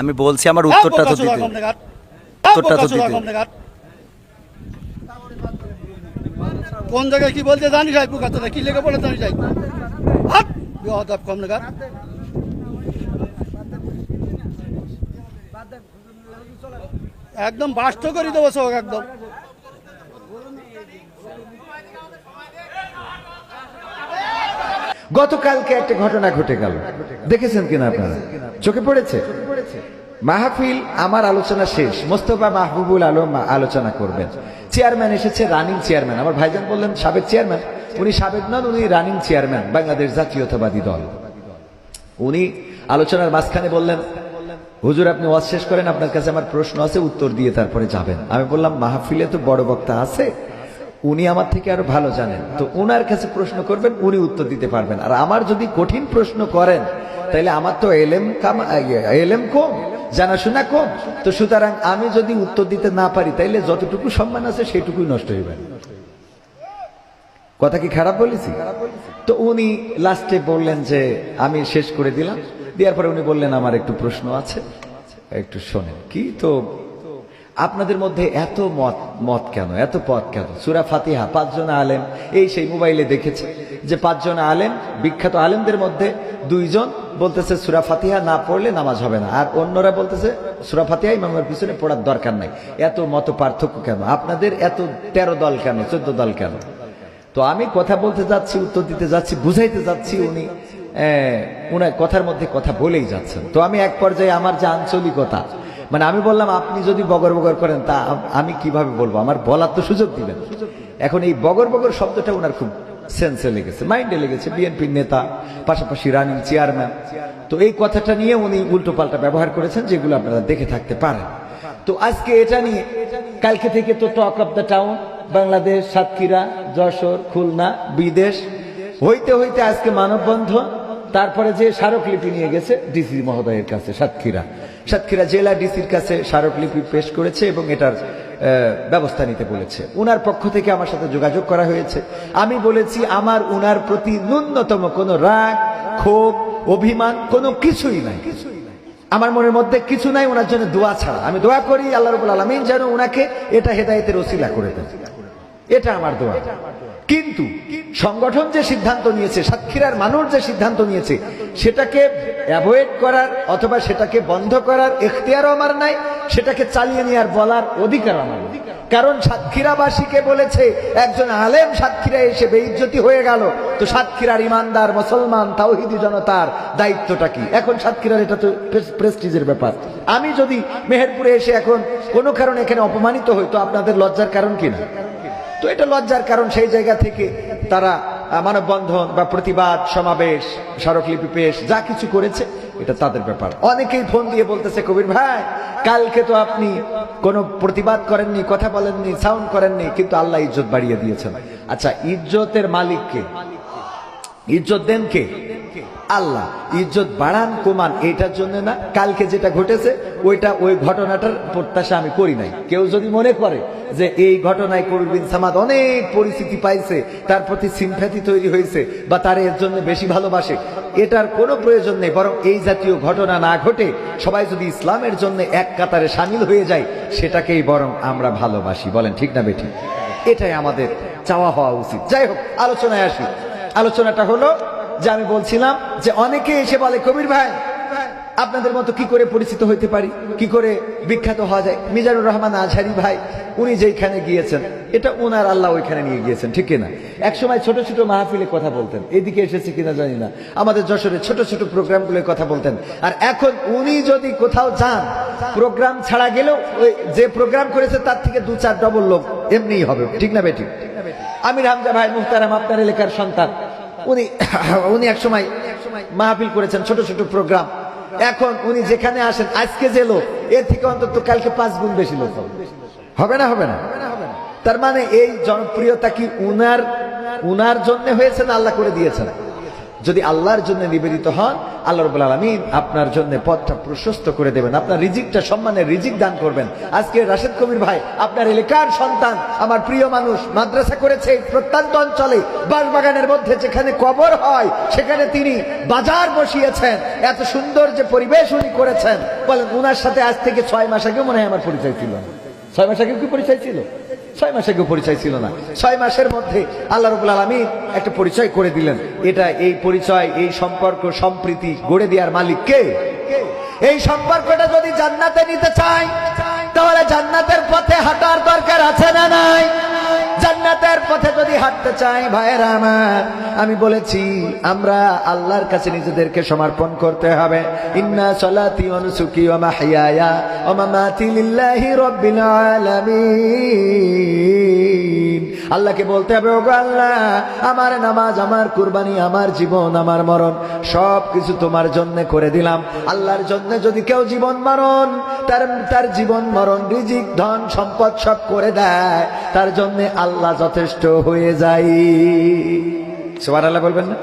আমি বলছি আমার উত্তরটা তো দিতে। উত্তরটা তো দিতে। কোন জায়গায় কি বলতে জানি যাই বুকাতে কি লেগে বলে জানি যাই হাট বিহদাব কম নাগাদ। একদম বাস্ত করে দেবো সব একদম। গতকালকে একটা ঘটনা ঘটে গেল। দেখেছেন কিনা আপনারা? চোখে পড়েছে? মাহফিল আমার আলোচনা শেষ। মোস্তফা মাহবুবুল আলম আলোচনা করবেন। চেয়ারম্যান এসেছে, রানিং চেয়ারম্যান। আমার ভাইজান বললেন, সাবেক চেয়ারম্যান। উনি সাবেক নন, উনি রানিং চেয়ারম্যান, বাংলাদেশ জাতীয়তাবাদী দল। উনি আলোচনার মাঝখানে বললেন, হুজুর, আপনি ওয়াজ শেষ করেন, আপনার কাছে আমার প্রশ্ন আছে, উত্তর দিয়ে তারপরে যাবেন। আমি বললাম, মাহফিলে তো বড় বক্তা আছে উনি আমার থেকে আরও ভালো জানেন। তো উনার কাছে প্রশ্ন করবেন, উনি উত্তর দিতে পারবেন। আর আমার যদি কঠিন প্রশ্ন করেন তাহলে আমার তো এলেম কাম এলেম কম, জানাশোনা কম। তো সুতরাং আমি যদি উত্তর দিতে না পারি, তাইলে যতটুকু সম্মান আছে, সেটুকুই নষ্ট যাবে কথা কি খারাপ বলেছি? তো উনি লাস্টে বললেন যে, আমি শেষ করে দিলাম। দেওয়ার পরে উনি বললেন, আমার একটু প্রশ্ন আছে। একটু শোনেন। কি? তো আপনাদের মধ্যে এত মত মত কেন? এত পথ কেন? সুরা ফাতিহা, পাঁচজন আলেম, এই সেই মোবাইলে দেখেছে যে পাঁচজন আলেম, বিখ্যাত আলেমদের মধ্যে দুইজন বলতেছে সুরা ফাতিহা না পড়লে নামাজ হবে না। আর অন্যরা বলতেছে সুরা ফাতিহা ইমামের পিছনে পড়ার দরকার নাই। এত মত পার্থক্য কেন? আপনাদের এত তেরো দল কেন? চোদ্দ দল কেন? তো আমি কথা বলতে যাচ্ছি, উত্তর দিতে যাচ্ছি, বুঝাইতে যাচ্ছি উনি উনার কথার মধ্যে কথা বলেই যাচ্ছেন। তো আমি এক পর্যায়ে আমার যে আঞ্চলিকতা মানে আমি বললাম, আপনি যদি বগর বগর করেন, তা আমি কীভাবে বলব? আমার বলার তো সুযোগ দিবেন এখন এই বগর বগর শব্দটা ওনার খুব সেন্সে লেগেছে মাইন্ডে লেগেছে বিএনপির নেতা, পাশাপাশি রানিং চেয়ারম্যান তো এই কথাটা নিয়ে উনি উল্টো পাল্টা ব্যবহার করেছেন, যেগুলো আপনারা দেখে থাকতে পারেন। তো আজকে এটা নিয়ে, কালকে থেকে তো talk of the town Bangladesh, Satkhira, Jessore, Khulna, বিদেশ। হইতে হইতে আজকে মানববন্ধন তারপরে যে স্মারকলিপি নিয়ে গেছে ডিসি মহোদয়ের কাছে, সাতক্ষীরা। সাতক্ষীরা জেলা ডিসির কাছে স্মারকলিপি পেশ করেছে এবং এটার ব্যবস্থা নিতে বলেছে। উনার পক্ষ থেকে আমার সাথে যোগাযোগ করা হয়েছে। আমি বলেছি, আমার উনার প্রতি ন্যূনতম কোনো রাগ, ক্ষোভ, অভিমান কোনো কিছুই নাই। কিছুই আমার মনের মধ্যে কিছু নাই ওনার জন্য দোয়া ছাড়া। আমি দোয়া করি আল্লাহ রবুল আলমিন যেন ওনাকে এটা হেদায়েতের ওসিলা করে দেন। এটা আমার দোয়া। কিন্তু সংগঠন যে সিদ্ধান্ত নিয়েছে, সাতক্ষীরার মানুষ যে সিদ্ধান্ত নিয়েছে, সেটাকে অ্যাভয়েড করার অথবা সেটাকে বন্ধ করার এখতিয়ারও আমার নাই, সেটাকে চালিয়ে নেওয়ার বলার অধিকার আমার। কারণ সাতক্ষীরাবাসীকে বলেছে, একজন আলেম সাতক্ষীরা এসে বেইজ্জতি হয়ে গেল, তো সাতক্ষীরার ইমানদার মুসলমান তাওহিদি জনতার দায়িত্বটা কি? এখন সাতক্ষীরার এটা তো প্রেস্টিজের ব্যাপার। আমি যদি মেহেরপুরে এসে এখন কোনো কারণে এখানে অপমানিত হই, তো আপনাদের লজ্জার কারণ কি না? তো এটা লজ্জার কারণ সেই জায়গা থেকে তারা মানববন্ধন বা প্রতিবাদ, সমাবেশ, স্মারকলিপি পেশ, যা কিছু করেছে, এটা তাদের ব্যাপার। অনেকেই ফোন দিয়ে বলতেছে, কবির ভাই, কালকে তো আপনি কোনো প্রতিবাদ করেননি, কথা বলেননি সাউন্ড করেননি, কিন্তু আল্লাহ ইজ্জত বাড়িয়ে দিয়েছেন। আচ্ছা ইজ্জতের মালিককে, ইজ্জত দেন কে আল্লাহ, ইজ্জত বাড়ান, কমান, এটার জন্য না, কালকে যেটা ঘটেছে, ওইটা ওই ঘটনাটার প্রত্যাশা আমি করি নাই। কেউ যদি মনে করে যে এই ঘটনায় কবির সামাদ অনেক পরিস্থিতি পাইছে, তার প্রতি সিম্প্যাথি তৈরি হয়েছে, বা তার এর জন্য বেশি ভালোবাসে, এটার কোনো প্রয়োজন নেই, বরং এই জাতীয় ঘটনা না ঘটে, সবাই যদি ইসলামের জন্য এক কাতারে সামিল হয়ে যায়, সেটাকেই বরং আমরা ভালোবাসি। বলেন, ঠিক না বেঠিক এটাই আমাদের চাওয়া হওয়া উচিত। যাই হোক, আলোচনায় আসি। আলোচনাটা হলো যে আমি বলছিলাম যে অনেকে এসে বলে, কবির ভাই, আপনাদের মতো কি করে পরিচিত হইতে পারি? কি করে বিখ্যাত হওয়া যায়? মিজানুর রহমান আজহারি ভাই, উনি যেখানে গিয়েছেন, এটা উনার আল্লাহ ওইখানে নিয়ে গিয়েছেন, ঠিক না এক সময় ছোট ছোট মাহফিলে কথা বলতেন, এদিকে এসেছে কিনা জানি না, আমাদের যশোরে ছোট ছোট প্রোগ্রামগুলোর কথা বলতেন, আর এখন উনি যদি কোথাও যান, প্রোগ্রাম ছাড়া গেলেও ওই যে প্রোগ্রাম করেছে তার থেকে দু চার ডবল লোক এমনিই হবে, ঠিক না বেটি? আমির হামজা ভাই মুহতারাম আপনার এলাকার সন্তান। উনি উনি এক সময় মাহফিল করেছেন, ছোট ছোট প্রোগ্রাম। এখন উনি যেখানে আসেন, আজকে যে লোক, এর থেকে অন্তত কালকে পাঁচ গুণ বেশি লোক হবে। না হবে না? তার মানে এই জনপ্রিয়তা কি উনার উনার জন্য হয়েছে না আল্লাহ করে দিয়েছেন? যদি আল্লাহর জন্য নিবেদিত হন, আল্লাহ রবুল আলমিন আপনার জন্য পথটা প্রশস্ত করে দেবেন, আপনার রিজিকটা, সম্মানের রিজিক দান করবেন। আজকে রাশেদ কবির ভাই, আপনার এলাকার সন্তান, আমার প্রিয় মানুষ, মাদ্রাসা করেছে প্রত্যন্ত অঞ্চলে, বাঁশবাগানের মধ্যে যেখানে কবর হয়, সেখানে তিনি বাজার বসিয়েছেন। এত সুন্দর যে পরিবেশ উনি করেছেন। বলেন, উনার সাথে আজ থেকে ছয় মাস আগেও মনে হয় আমার পরিচয় ছিল ছয় মাস আগে কি পরিচয় ছিল? ছয় মাসে আগে পরিচয় ছিল না। ছয় মাসের মধ্যে আল্লাহ রবুল আলমী একটা পরিচয় করে দিলেন। এটা এই পরিচয়, এই সম্পর্ক, সম্প্রীতি গড়ে দেওয়ার মালিক কে? এই সম্পর্কটা যদি জান্নাতে নিতে চাই তাহলে জান্নাতের পথে হাঁটার দরকার আছে না নাই? জান্নাতের পথে যদি হাঁটতে চাই ভাইয়েরা আমার, আমি বলেছি, আমরা আল্লাহর কাছে নিজেদেরকে সমর্পণ করতে হবে। ইন্না সলাতি অনুসুকি ও মাহিয়ায়া ও মামাতি লিল্লাহি রব্বিল আলামিন। আল্লাহকে বলতে হবে, ওগো আল্লাহ, আমার নামাজ, আমার কুরবানি, আমার জীবন, আমার মরণ সব কিছু তোমার জন্য করে দিলাম। আল্লাহর জন্য যদি কেউ জীবন মরণ, তার তার জীবন মরণ, রিজিক, ধন, সম্পদ সব করে দেয়, তার জন্য আল্লাহ যথেষ্ট হয়ে যায়। সবার আল্লাহ বলবেন না?